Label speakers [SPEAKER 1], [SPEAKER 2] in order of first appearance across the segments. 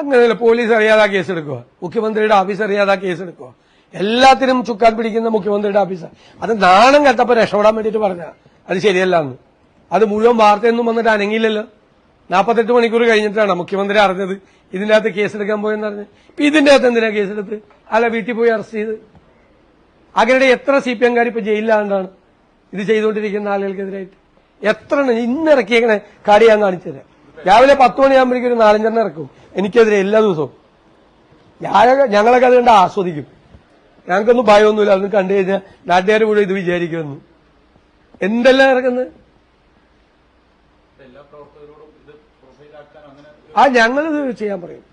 [SPEAKER 1] അങ്ങനെയല്ല പോലീസ് അറിയാതാ കേസെടുക്കുക മുഖ്യമന്ത്രിയുടെ ഓഫീസ് അറിയാതാ കേസെടുക്കുക എല്ലാത്തിനും ചുക്കാൻ പിടിക്കുന്ന മുഖ്യമന്ത്രിയുടെ ഓഫീസ് അത് നാണം കത്തപ്പോ രക്ഷപ്പെടാൻ വേണ്ടിയിട്ട് പറഞ്ഞ അത് ശരിയല്ല എന്ന് അത് മുഴുവൻ വാർത്തയൊന്നും വന്നിട്ട് അനങ്ങിയില്ലല്ലോ നാൽപ്പത്തെട്ട് മണിക്കൂർ കഴിഞ്ഞിട്ടാണ് മുഖ്യമന്ത്രി അറിഞ്ഞത് ഇതിന്റെ അകത്ത് കേസെടുക്കാൻ പോയെന്ന് പറഞ്ഞ് ഇപ്പൊ ഇതിന്റെ അകത്ത് എന്തിനാ കേസെടുത്ത് അല്ല വീട്ടിൽ പോയി അറസ്റ്റ് ചെയ്ത് അങ്ങനെ എത്ര സി പി എംകാർ ഇപ്പൊ ജയിലിലാണ്ടാണ് ഇത് ചെയ്തുകൊണ്ടിരിക്കുന്ന ആളുകൾക്കെതിരായിട്ട് എത്ര ഇന്നിറക്കിയേക്കണേ കാര്യം ഞാൻ കാണിച്ചുതരാം രാവിലെ പത്ത് മണിയാകുമ്പോഴേക്കും ഒരു നാലഞ്ചെണ്ണം ഇറക്കും എനിക്കെതിരെ എല്ലാ ദിവസവും ഞാനൊക്കെ ഞങ്ങളൊക്കെ അത് കണ്ട് ആസ്വദിക്കും ഞങ്ങൾക്കൊന്നും ഭയമൊന്നുമില്ല അതൊന്നും കണ്ടു കഴിഞ്ഞാൽ നാട്ടുകാർ കൂടെ ഇത് വിചാരിക്കുമെന്ന് എന്തെല്ലാം ഇറക്കുന്നത് ആ ഞങ്ങളിത് ചെയ്യാൻ പറയും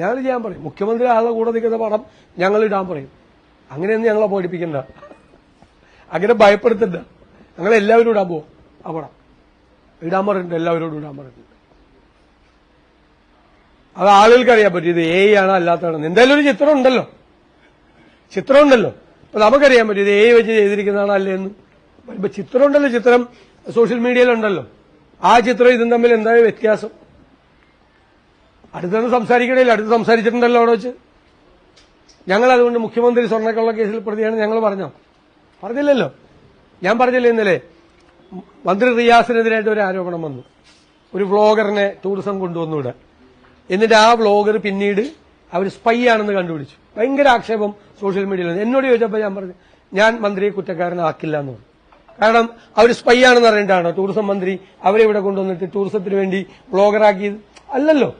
[SPEAKER 1] ഞങ്ങൾ ചെയ്യാൻ പറയും മുഖ്യമന്ത്രി ആളുടെ കൂടെ നിൽക്കുന്ന പടം ഞങ്ങൾ ഇടാൻ പറയും അങ്ങനെയൊന്നും ഞങ്ങളെ പഠിപ്പിക്കണ്ട അങ്ങനെ ഭയപ്പെടുത്തണ്ട ഞങ്ങളെല്ലാവരും എല്ലാവരും ഇടാൻ പോവും ആ പടം ഇടാൻ പറഞ്ഞിട്ടുണ്ട് എല്ലാവരോടും ഇടാൻ പറഞ്ഞിട്ടുണ്ട് അത് ആളുകൾക്ക് അറിയാൻ പറ്റും ഇത് എ ആണ് അല്ലാത്തതാണെന്ന് എന്തായാലും ഒരു ചിത്രം ഉണ്ടല്ലോ ചിത്രം ഉണ്ടല്ലോ അപ്പൊ നമുക്കറിയാൻ പറ്റും ഇത് എ വെച്ച് ചെയ്തിരിക്കുന്നതാണ് അല്ലേന്ന് ഇപ്പൊ ചിത്രം ഉണ്ടല്ലോ ചിത്രം സോഷ്യൽ മീഡിയയിലുണ്ടല്ലോ ആ ചിത്രം ഇതും തമ്മിൽ എന്തായ വ്യത്യാസം അടുത്തൊന്ന് സംസാരിക്കണില്ല അടുത്ത് സംസാരിച്ചിട്ടുണ്ടല്ലോ അവിടെ വെച്ച് ഞങ്ങൾ അതുകൊണ്ട് മുഖ്യമന്ത്രി സ്വർണ്ണക്കള്ള കേസിൽ പ്രതിയാണ് ഞങ്ങൾ പറഞ്ഞോ പറഞ്ഞില്ലല്ലോ ഞാൻ പറഞ്ഞില്ലേ ഇന്നലെ മന്ത്രി റിയാസിനെതിരായിട്ട് ഒരു ആരോപണം വന്നു ഒരു വ്ളോഗറിനെ ടൂറിസം കൊണ്ടുവന്നു ഇവിടെ എന്നിട്ട് ആ വ്ളോഗർ പിന്നീട് അവർ സ്പൈ ആണെന്ന് കണ്ടുപിടിച്ചു ഭയങ്കര ആക്ഷേപം സോഷ്യൽ മീഡിയയിൽ എന്നോട് ചോദിച്ചപ്പോൾ ഞാൻ പറഞ്ഞു ഞാൻ മന്ത്രിയെ കുറ്റക്കാരനാക്കില്ല എന്ന് പറഞ്ഞു കാരണം അവർ സ്പൈ ആണെന്ന് അറിയേണ്ടതാണ് ടൂറിസം മന്ത്രി അവരെ ഇവിടെ കൊണ്ടുവന്നിട്ട് ടൂറിസത്തിന് വേണ്ടി ആക്കിയത് അല്ലല്ലോ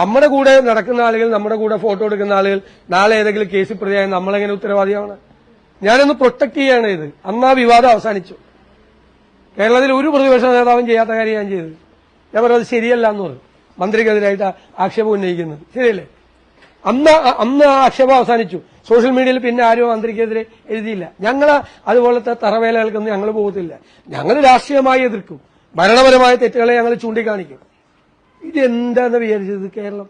[SPEAKER 1] നമ്മുടെ കൂടെ നടക്കുന്ന ആളുകൾ നമ്മുടെ കൂടെ ഫോട്ടോ എടുക്കുന്ന ആളുകൾ നാളെ ഏതെങ്കിലും കേസിൽ പ്രതിയായ നമ്മളെങ്ങനെ ഉത്തരവാദിയാണ് ഞാനൊന്ന് പ്രൊട്ടക്ട് ചെയ്യാണ് ഇത് അന്ന് ആ വിവാദം അവസാനിച്ചു കേരളത്തിൽ ഒരു പ്രതിപക്ഷ നേതാവും ചെയ്യാത്ത കാര്യം ഞാൻ ചെയ്തത് ഞാൻ പറഞ്ഞത് ശരിയല്ല എന്ന് പറഞ്ഞു മന്ത്രിക്കെതിരായിട്ട് ആക്ഷേപം ഉന്നയിക്കുന്നത് ശരിയല്ലേ അന്ന് അന്ന് ആക്ഷേപം അവസാനിച്ചു സോഷ്യൽ മീഡിയയിൽ പിന്നെ ആരും മന്ത്രിക്കെതിരെ എഴുതിയില്ല ഞങ്ങൾ അതുപോലത്തെ തറവേലകൾക്കൊന്നും ഞങ്ങൾ പോകത്തില്ല ഞങ്ങൾ രാഷ്ട്രീയമായി എതിർക്കും ഭരണപരമായ തെറ്റുകളെ ഞങ്ങൾ ചൂണ്ടിക്കാണിക്കും ഇതെന്താന്ന് വിചാരിച്ചത് കേരളം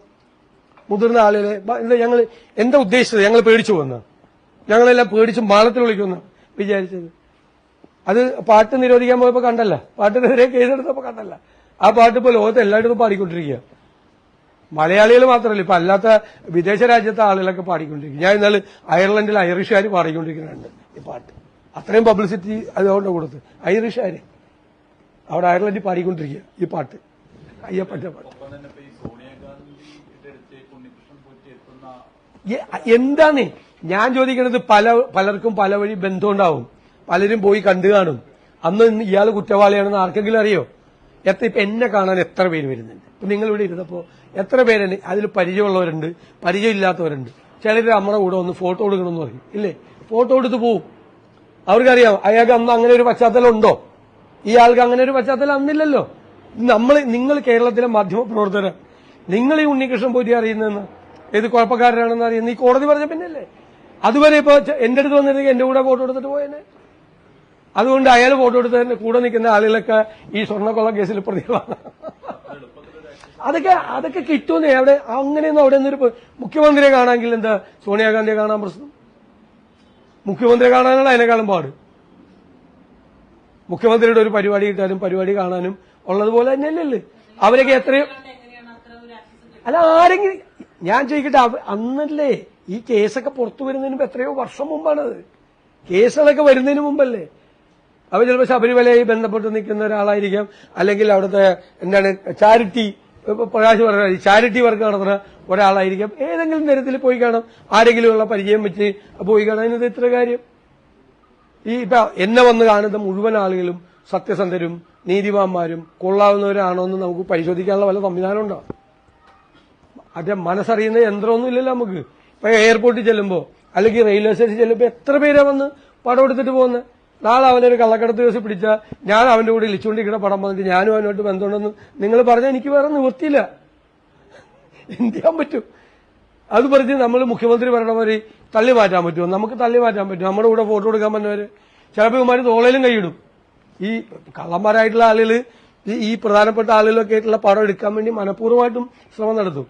[SPEAKER 1] മുതിർന്ന ആളുകളെ ഞങ്ങൾ എന്താ ഉദ്ദേശിച്ചത് ഞങ്ങൾ പേടിച്ചു വന്ന് ഞങ്ങളെല്ലാം പേടിച്ച് മാളത്തിൽ വിളിക്കുമെന്ന് വിചാരിച്ചത് അത് പാട്ട് നിരോധിക്കാൻ പോയപ്പോൾ കണ്ടല്ല പാട്ടിനെതിരെ കേസെടുത്തപ്പോ കണ്ടല്ല ആ പാട്ട് ഇപ്പോൾ ലോകത്ത് എല്ലായിടത്തും പാടിക്കൊണ്ടിരിക്കുക മലയാളികൾ മാത്രമല്ല ഇപ്പൊ അല്ലാത്ത വിദേശ രാജ്യത്തെ ആളുകളൊക്കെ പാടിക്കൊണ്ടിരിക്കും ഞാൻ ഇന്നലെ അയർലൻഡിൽ ഐറിഷുകാർ പാടിക്കൊണ്ടിരിക്കുന്നുണ്ട് ഈ പാട്ട് അത്രയും പബ്ലിസിറ്റി അതുകൊണ്ട് കൊടുത്ത് ഐറിഷുകാർ അവിടെ അയർലൻഡിൽ പാടിക്കൊണ്ടിരിക്കുക ഈ പാട്ട് അയ്യപ്പറ്റ പാട്ട് എന്താണ് ഞാൻ ചോദിക്കുന്നത് പല പലർക്കും പല വഴി ബന്ധമുണ്ടാവും പലരും പോയി കണ്ടു കാണും അന്ന് ഇയാൾ കുറ്റവാളിയാണെന്ന് ആർക്കെങ്കിലും അറിയോ എത്ര ഇപ്പൊ എന്നെ കാണാൻ എത്ര പേര് വരുന്നുണ്ട് ഇപ്പൊ നിങ്ങൾ ഇവിടെ ഇരുന്നപ്പോ എത്ര പേരുണ്ട് അതിൽ പരിചയമുള്ളവരുണ്ട് പരിചയമില്ലാത്തവരുണ്ട് ചിലർ നമ്മുടെ കൂടെ ഒന്ന് ഫോട്ടോ എടുക്കണമെന്ന് പറയും ഇല്ലേ ഫോട്ടോ എടുത്ത് പോവും അവർക്കറിയാം അയാൾക്ക് അന്ന് അങ്ങനെ ഒരു പശ്ചാത്തലം ഉണ്ടോ ഇയാൾക്ക് അങ്ങനെ ഒരു പശ്ചാത്തലം അന്നില്ലല്ലോ നമ്മൾ നിങ്ങൾ കേരളത്തിലെ മാധ്യമ പ്രവർത്തകർ നിങ്ങൾ ഈ ഉണ്ണികൃഷ്ണൻ പോറ്റി അറിയുന്നതെന്ന് ഏത് കുഴപ്പക്കാരനാണെന്ന് അറിയുന്ന ഈ കോടതി പറഞ്ഞ പിന്നല്ലേ അതുവരെ ഇപ്പൊ എന്റെ അടുത്ത് വന്നിരുന്നെങ്കിൽ എന്റെ കൂടെ ഫോട്ടോ എടുത്തിട്ട് പോയേനെ അതുകൊണ്ട് അയാൾ ഫോട്ടോ തന്നെ കൂടെ നിൽക്കുന്ന ആളുകളൊക്കെ ഈ സ്വർണ്ണക്കൊള്ള കേസിൽ പ്രതികളാണ് അതൊക്കെ അതൊക്കെ കിട്ടുമെന്ന് അവിടെ അങ്ങനെയൊന്നും അവിടെ നിന്നൊരു മുഖ്യമന്ത്രിയെ കാണാമെങ്കിൽ എന്താ സോണിയാഗാന്ധിയെ കാണാൻ പ്രശ്നം മുഖ്യമന്ത്രിയെ കാണാനുള്ള അതിനേക്കാളും പാട് മുഖ്യമന്ത്രിയുടെ ഒരു പരിപാടി കിട്ടാനും പരിപാടി കാണാനും ഉള്ളതുപോലെ തന്നെയല്ലേ അവരൊക്കെ എത്രയും അല്ല ആരെങ്കിലും ഞാൻ ചോദിക്കട്ടെ അന്നല്ലേ ഈ കേസൊക്കെ പുറത്തു വരുന്നതിന് എത്രയോ വർഷം മുമ്പാണത് കേസുകളൊക്കെ വരുന്നതിന് മുമ്പല്ലേ അവർ ചിലപ്പോൾ ശബരിമലയിൽ ബന്ധപ്പെട്ട് നിൽക്കുന്ന ഒരാളായിരിക്കാം അല്ലെങ്കിൽ അവിടുത്തെ എന്താണ് ചാരിറ്റി പ്രകാശ് പറഞ്ഞ ചാരിറ്റി വർക്ക് നടത്തുന്ന ഒരാളായിരിക്കാം ഏതെങ്കിലും തരത്തിൽ പോയി കാണാം ആരെങ്കിലും ഉള്ള പരിചയം വെച്ച് പോയി കാണാം ഇതിനത് ഇത്ര കാര്യം ഈ ഇപ്പൊ എന്നെ വന്ന് കാണുന്ന മുഴുവൻ ആളുകളും സത്യസന്ധരും നീതിമാന്മാരും കൊള്ളാവുന്നവരാണോ എന്ന് നമുക്ക് പരിശോധിക്കാനുള്ള വല്ല സംവിധാനം അതെ അത് മനസ്സറിയുന്ന യന്ത്രമൊന്നും നമുക്ക് ഇപ്പൊ എയർപോർട്ടിൽ ചെല്ലുമ്പോൾ അല്ലെങ്കിൽ റെയിൽവേ സ്റ്റേഷനിൽ ചെല്ലുമ്പോൾ എത്ര പേരാ വന്ന് പടം എടുത്തിട്ട് പോകുന്നത് നാളെ ഒരു കള്ളക്കടത്ത് കേസ് പിടിച്ചാൽ ഞാൻ അവന്റെ കൂടെ ഇളിച്ചുകൊണ്ടിരിക്കുന്ന പടം വന്നിട്ട് ഞാനും അവനോട്ട് ബന്ധമുണ്ടെന്ന് നിങ്ങൾ പറഞ്ഞാൽ എനിക്ക് വേറെ നിവൃത്തിയില്ല എന്ത് ചെയ്യാൻ പറ്റും അത് പറഞ്ഞ് നമ്മൾ മുഖ്യമന്ത്രി മാതിരി തള്ളി മാറ്റാൻ പറ്റുമോ നമുക്ക് തള്ളി മാറ്റാൻ പറ്റും നമ്മുടെ കൂടെ ഫോട്ടോ എടുക്കാൻ പറ്റുന്നവര് ചിലപ്പോൾ ഇവന്മാർ തോളയിലും കൈയിടും ഈ കള്ളന്മാരായിട്ടുള്ള ആളുകൾ ഈ പ്രധാനപ്പെട്ട ആളുകളൊക്കെ ആയിട്ടുള്ള പടം എടുക്കാൻ വേണ്ടി മനഃപൂർവ്വമായിട്ടും ശ്രമം നടത്തും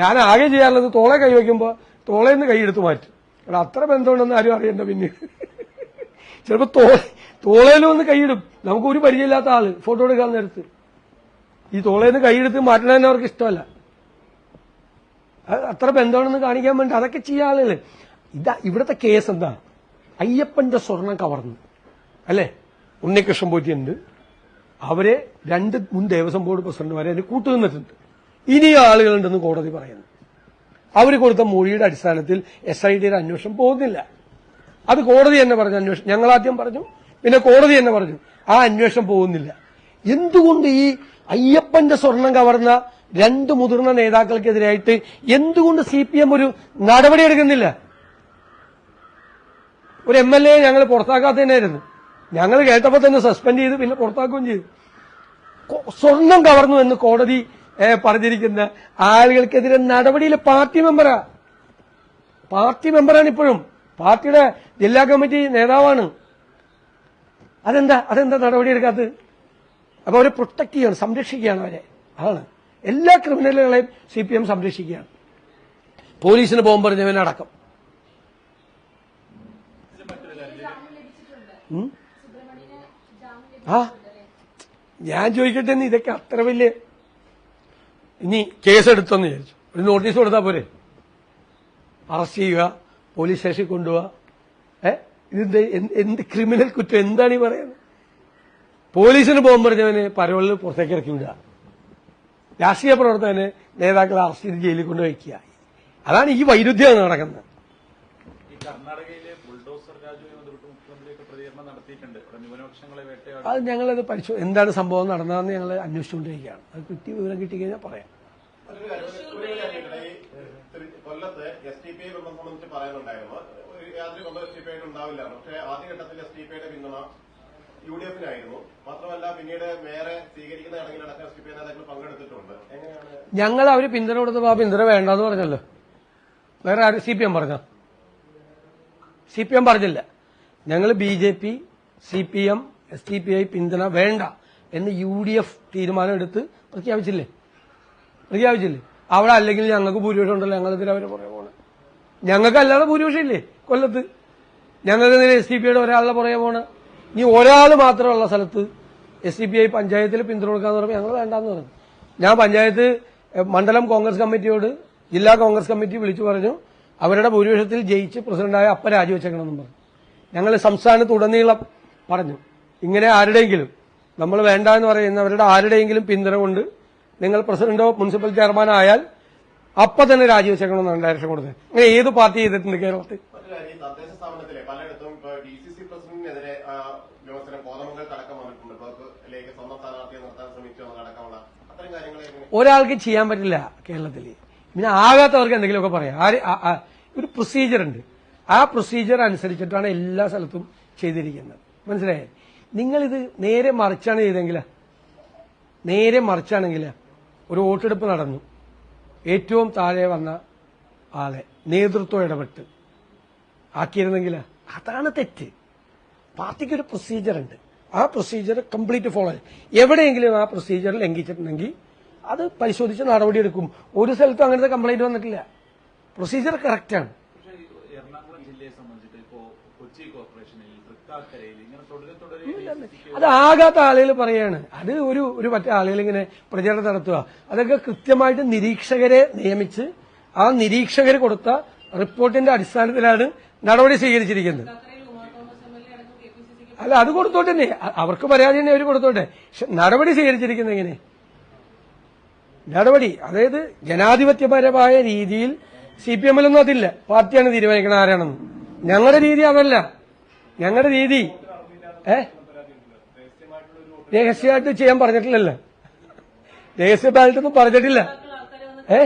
[SPEAKER 1] ഞാൻ ആകെ ചെയ്യാറുള്ളത് തോളെ കൈവയ്ക്കുമ്പോൾ തോളയിൽ നിന്ന് കൈയെടുത്ത് മാറ്റും അത്ര ബന്ധമുണ്ടെന്ന് ആരും അറിയണ്ട പിന്നീട് ചിലപ്പോ തോ തോളേലും ഒന്ന് കൈയിടും നമുക്ക് ഒരു പരിചയമില്ലാത്ത ആള് ഫോട്ടോ എടുക്കാൻ നേരത്ത് ഈ തോളേന്ന് കൈയെടുത്ത് മാറ്റണം തന്നെ അവർക്ക് ഇഷ്ടമല്ല അത്ര ബന്ധമാണെന്ന് കാണിക്കാൻ വേണ്ടി അതൊക്കെ ചെയ്യാൻ ആളുകൾ ഇതാ ഇവിടുത്തെ കേസ് എന്താ അയ്യപ്പന്റെ സ്വർണം കവർന്നു അല്ലേ ഉണ്ണികൃഷ്ണൻ പോറ്റിയുണ്ട് അവരെ രണ്ട് മുൻ ദേവസ്വം ബോർഡ് പ്രസിഡന്റുമാരെ അതിന് കൂട്ടുനിന്നിട്ടുണ്ട് ഇനി ആളുകളുണ്ടെന്ന് കോടതി പറയുന്നു അവർ കൊടുത്ത മൊഴിയുടെ അടിസ്ഥാനത്തിൽ എസ് ഐ ഡിയുടെ അന്വേഷണം പോകുന്നില്ല അത് കോടതി തന്നെ പറഞ്ഞു അന്വേഷണം ഞങ്ങൾ ആദ്യം പറഞ്ഞു പിന്നെ കോടതി തന്നെ പറഞ്ഞു ആ അന്വേഷണം പോകുന്നില്ല എന്തുകൊണ്ട് ഈ അയ്യപ്പന്റെ സ്വർണം കവർന്ന രണ്ട് മുതിർന്ന നേതാക്കൾക്കെതിരായിട്ട് എന്തുകൊണ്ട് സി പി എം ഒരു എടുക്കുന്നില്ല ഒരു എം എൽ എ ഞങ്ങൾ പുറത്താക്കാത്തതിനായിരുന്നു ഞങ്ങൾ കേട്ടപ്പോൾ തന്നെ സസ്പെൻഡ് ചെയ്ത് പിന്നെ പുറത്താക്കുകയും ചെയ്തു സ്വർണം കവർന്നു എന്ന് കോടതി പറഞ്ഞിരിക്കുന്ന ആളുകൾക്കെതിരെ നടപടിയിൽ പാർട്ടി മെമ്പറാ പാർട്ടി മെമ്പറാണ് ഇപ്പോഴും പാർട്ടിയുടെ ജില്ലാ കമ്മിറ്റി നേതാവാണ് അതെന്താ അതെന്താ നടപടിയെടുക്കാത്തത് അപ്പൊ അവരെ പ്രൊട്ടക്ട് ചെയ്യണം സംരക്ഷിക്കുകയാണ് അവരെ അതാണ് എല്ലാ ക്രിമിനലുകളെയും സി പി എം സംരക്ഷിക്കുകയാണ് പോലീസിന് ബോംബെറിഞ്ഞവനടക്കം ആ ഞാൻ ചോദിക്കട്ടെ ഇതൊക്കെ അത്ര വലിയ ഇനി കേസെടുത്തെന്ന് വിചാരിച്ചു ഒരു നോട്ടീസ് കൊടുത്താൽ പോരെ അറസ്റ്റ് ചെയ്യുക പോലീസ് സ്റ്റേഷനിൽ കൊണ്ടുപോവാ ഏ ഇതെന്ത് എന്ത് ക്രിമിനൽ കുറ്റം എന്താണ് ഈ പറയുന്നത് പോലീസിന് പോകാൻ പറഞ്ഞവന് പരോളിൽ പുറത്തേക്ക് ഇറക്കി വിടുക രാഷ്ട്രീയ പ്രവർത്തകന് നേതാക്കളെ അറസ്റ്റ് ചെയ്ത് ജയിലിൽ കൊണ്ട് വയ്ക്കുക അതാണ് ഈ വൈരുദ്ധ്യം നടക്കുന്നത് കർണാടകയിലെ നടത്തിയിട്ടുണ്ട് അത് ഞങ്ങളത് പരിശോ എന്താണ് സംഭവം നടന്നതെന്ന് ഞങ്ങൾ അന്വേഷിച്ചുകൊണ്ടിരിക്കുകയാണ് അത് കിട്ടി വിവരം കിട്ടിക്കഴിഞ്ഞാൽ പറയാം സംബന്ധിച്ച് പറയാനുണ്ടായിരുന്നു യാതൊരു കൊണ്ടോ എസ് ടി പിയായിട്ട് ഉണ്ടാവില്ല പക്ഷേ ആദ്യഘട്ടത്തിൽ എസ് ടി പിയുടെ പിന്തുണ യു ഡി എഫിനായിരുന്നു മാത്രമല്ല പിന്നീട് വേറെ സ്വീകരിക്കുന്ന ചടങ്ങിലടക്കം എസ് ടി പി നേതാക്കൾ പങ്കെടുത്തിട്ടുണ്ട് എങ്ങനെയാണ് ഞങ്ങൾ അവര് പിന്തുണ കൊടുത്തപ്പോ ആ പിന്തുണ വേണ്ടെന്ന് പറഞ്ഞല്ലോ വേറെ ആര് സി പി എം പറഞ്ഞ സി പി എം പറഞ്ഞില്ല ഞങ്ങൾ B J P C P M S D P I പിന്തുണ വേണ്ട എന്ന് യു ഡി എഫ് തീരുമാനം എടുത്ത് പ്രഖ്യാപിച്ചില്ലേ പ്രഖ്യാപിച്ചില്ലേ അവിടെ അല്ലെങ്കിൽ ഞങ്ങൾക്ക് ഭൂരിപക്ഷം ഉണ്ടല്ലോ ഞങ്ങൾ ഇതിൽ അവരെ പുറകെ ഞങ്ങൾക്ക് അല്ലാതെ ഭൂരിപക്ഷം ഇല്ലേ കൊല്ലത്ത് ഞങ്ങൾക്ക് നേരെ എസ് ഡി പിയുടെ ഒരാളുടെ പുറകെ പോണ ഇനി ഒരാൾ മാത്രമുള്ള സ്ഥലത്ത് എസ് ഡി പി ഐ പഞ്ചായത്തിൽ പിന്തുണക്കാന്ന് പറയുമ്പോൾ ഞങ്ങൾ വേണ്ടാന്ന് പറഞ്ഞു ഞാൻ പഞ്ചായത്ത് മണ്ഡലം കോൺഗ്രസ് കമ്മിറ്റിയോട് ജില്ലാ കോൺഗ്രസ് കമ്മിറ്റി വിളിച്ചു പറഞ്ഞു അവരുടെ ഭൂരിപക്ഷത്തിൽ ജയിച്ച് പ്രസിഡന്റായ അപ്പ രാജിവെച്ചേക്കണമെന്നും പറഞ്ഞു ഞങ്ങൾ സംസ്ഥാനത്ത് ഉടനീളം പറഞ്ഞു ഇങ്ങനെ ആരുടെയെങ്കിലും നമ്മൾ വേണ്ട എന്ന് പറയുന്നവരുടെ ആരുടെയെങ്കിലും പിന്തുണ കൊണ്ട് നിങ്ങൾ പ്രസിഡന്റോ മുനിസിപ്പൽ ചെയർമാനോ ആയാൽ അപ്പൊ തന്നെ രാജിവെച്ചേക്കണമെന്നാണ് ഡയറക്ഷൻ കൊടുത്തത് അങ്ങനെ ഏത് പാർട്ടി ചെയ്തിട്ടുണ്ട് കേരളത്തിൽ ഒരാൾക്ക് ചെയ്യാൻ പറ്റില്ല കേരളത്തിൽ പിന്നെ ആകാത്തവർക്ക് എന്തെങ്കിലുമൊക്കെ പറയാം ഒരു പ്രൊസീജിയർ ഉണ്ട് ആ പ്രൊസീജിയർ അനുസരിച്ചിട്ടാണ് എല്ലാ സ്ഥലത്തും ചെയ്തിരിക്കുന്നത് മനസ്സിലായേ നിങ്ങളിത് നേരെ മറിച്ചാണ് ചെയ്തെങ്കിൽ നേരെ മറിച്ചാണെങ്കിൽ ഒരു വോട്ടെടുപ്പ് നടന്നു ഏറ്റവും താഴെ വന്ന ആളെ നേതൃത്വം ഇടപെട്ട് ആക്കിയിരുന്നെങ്കിൽ അതാണ് തെറ്റ് പാർട്ടിക്ക് ഒരു പ്രൊസീജിയർ ഉണ്ട് ആ പ്രൊസീജിയർ കംപ്ലീറ്റ് ഫോളോ എവിടെയെങ്കിലും ആ പ്രൊസീജിയർ ലംഘിച്ചിട്ടുണ്ടെങ്കിൽ അത് പരിശോധിച്ച് നടപടിയെടുക്കും ഒരു സ്ഥലത്തും അങ്ങനത്തെ കംപ്ലൈന്റ് വന്നിട്ടില്ല പ്രൊസീജിയർ കറക്റ്റാണ് എറണാകുളം ജില്ലയെ സംബന്ധിച്ചിട്ട് ഇപ്പോ കൊച്ചി അത് ആകാത്ത ആളുകൾ പറയാണ് അത് ഒരു ഒരു മറ്റേ ആളുകൾ ഇങ്ങനെ പ്രചരണം നടത്തുക അതൊക്കെ കൃത്യമായിട്ട് നിരീക്ഷകരെ നിയമിച്ച് ആ നിരീക്ഷകർ കൊടുത്ത റിപ്പോർട്ടിന്റെ അടിസ്ഥാനത്തിലാണ് നടപടി സ്വീകരിച്ചിരിക്കുന്നത് അല്ല അത് കൊടുത്തോട്ടെ തന്നെ അവർക്ക് പരാതി തന്നെ അവർ കൊടുത്തോട്ടെ നടപടി സ്വീകരിച്ചിരിക്കുന്നത് എങ്ങനെ നടപടി അതായത് ജനാധിപത്യപരമായ രീതിയിൽ സി പി എമ്മിലൊന്നും അതില്ല പാർട്ടിയാണ് തീരുമാനിക്കുന്നത് ആരാണെന്ന് ഞങ്ങളുടെ രീതി അതല്ല ഞങ്ങളുടെ രീതി ഏ രഹസ്യമായിട്ട് ചെയ്യാൻ പറഞ്ഞിട്ടില്ലല്ലോ രഹസ്യ ബാലറ്റ് ഒന്നും പറഞ്ഞിട്ടില്ല ഏ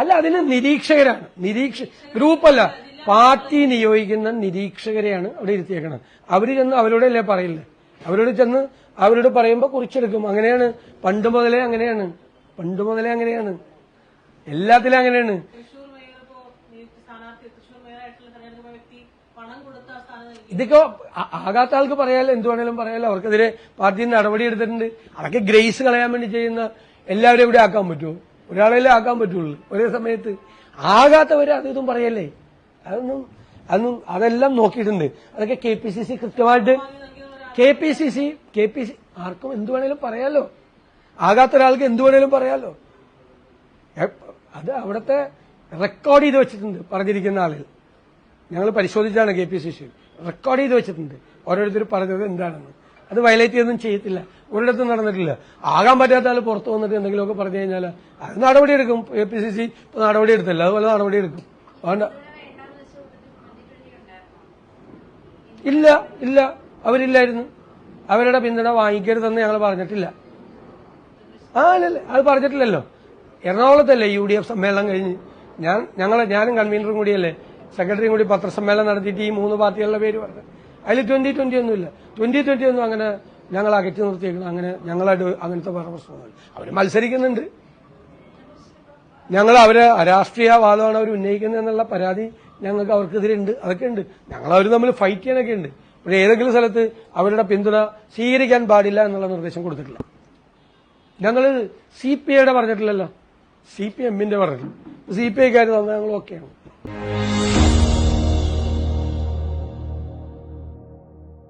[SPEAKER 1] അല്ല അതിന് നിരീക്ഷകരാണ് നിരീക്ഷ ഗ്രൂപ്പല്ല പാർട്ടി നിയോഗിക്കുന്ന നിരീക്ഷകരെയാണ് അവിടെ ഇരുത്തിയേക്കുന്നത് അവര് ചെന്ന് അല്ലേ പറയില്ല അവരോട് ചെന്ന് അവരോട് പറയുമ്പോൾ കുറിച്ചെടുക്കും അങ്ങനെയാണ് പണ്ട് മുതലേ അങ്ങനെയാണ് പണ്ട് മുതലേ അങ്ങനെയാണ് എല്ലാത്തിലും അങ്ങനെയാണ് ഇതൊക്കെ ആകാത്ത ആൾക്ക് പറയാലോ എന്ത് വേണേലും പറയാലോ അവർക്കെതിരെ പാർട്ടി നടപടി എടുത്തിട്ടുണ്ട് അതൊക്കെ ഗ്രേസ് കളയാൻ വേണ്ടി ചെയ്യുന്ന എല്ലാവരും ഇവിടെ ആക്കാൻ പറ്റുമോ ഒരാളെല്ലാം ആക്കാൻ പറ്റുള്ളൂ ഒരേ സമയത്ത് ആകാത്തവരെ അത് ഇതും പറയല്ലേ അതൊന്നും അതൊന്നും അതെല്ലാം നോക്കിയിട്ടുണ്ട് അതൊക്കെ കെ പി സി സി കൃത്യമായിട്ട് K P C C K P C ആർക്കും എന്ത് വേണേലും പറയാലോ ആകാത്ത ഒരാൾക്ക് എന്ത് വേണേലും പറയാലോ അത് അവിടത്തെ റെക്കോർഡ് ചെയ്ത് വെച്ചിട്ടുണ്ട് പറഞ്ഞിരിക്കുന്ന ആളിൽ ഞങ്ങൾ പരിശോധിച്ചാണ് K P C C record ചെയ്ത് വെച്ചിട്ടുണ്ട് ഓരോരുത്തർ പറഞ്ഞത് എന്താണെന്ന് അത് വയലേറ്റ് ചെയ്തൊന്നും ചെയ്യത്തില്ല ഒരിടത്തും നടന്നിട്ടില്ല ആകാൻ പറ്റാത്ത ആൾ പുറത്തു വന്നിട്ട് എന്തെങ്കിലുമൊക്കെ പറഞ്ഞു കഴിഞ്ഞാൽ അത് എടുക്കും കെ പി സി സി ഇപ്പൊ നടപടിയെടുത്തില്ല അതുപോലെ എടുക്കും അതുകൊണ്ട് ഇല്ല ഇല്ല അവരില്ലായിരുന്നു അവരുടെ പിന്തുണ വാങ്ങിക്കരുതെന്ന് ഞങ്ങൾ പറഞ്ഞിട്ടില്ല ആ അല്ല അത് പറഞ്ഞിട്ടില്ലല്ലോ എറണാകുളത്തല്ലേ യു ഡി എഫ് സമ്മേളനം കഴിഞ്ഞ് ഞാൻ ഞങ്ങൾ ഞാനും കൺവീനറും കൂടിയല്ലേ സെക്രട്ടറിയും കൂടി പത്രസമ്മേളനം നടത്തിയിട്ട് ഈ മൂന്ന് പാർട്ടികളുടെ പേര് പറഞ്ഞു അതിൽ ട്വന്റി ട്വന്റി ഒന്നുമില്ല ട്വന്റി ട്വന്റി ഒന്നും അങ്ങനെ ഞങ്ങൾ അകറ്റി നിർത്തിയേക്കണം അങ്ങനെ ഞങ്ങളായിട്ട് അങ്ങനത്തെ വേറെ പ്രശ്നമൊന്നുമില്ല അവർ മത്സരിക്കുന്നുണ്ട് ഞങ്ങൾ അവര് രാഷ്ട്രീയവാദമാണ് അവർ ഉന്നയിക്കുന്നത് എന്നുള്ള പരാതി ഞങ്ങൾക്ക് അവർക്കെതിരെ ഉണ്ട് അതൊക്കെ ഉണ്ട് ഞങ്ങൾ അവർ തമ്മിൽ ഫൈറ്റ് ചെയ്യാനൊക്കെ ഉണ്ട് പക്ഷേ ഏതെങ്കിലും സ്ഥലത്ത് അവരുടെ പിന്തുണ സ്വീകരിക്കാൻ പാടില്ല എന്നുള്ള നിർദ്ദേശം കൊടുത്തിട്ടില്ല ഞങ്ങൾ സി പി ഐയുടെ പറഞ്ഞിട്ടില്ലല്ലോ സി പി എമ്മിന്റെ പറഞ്ഞിട്ടില്ല സി പി ഐക്കാർ തന്നെ ഞങ്ങൾ ഓക്കെയാണ്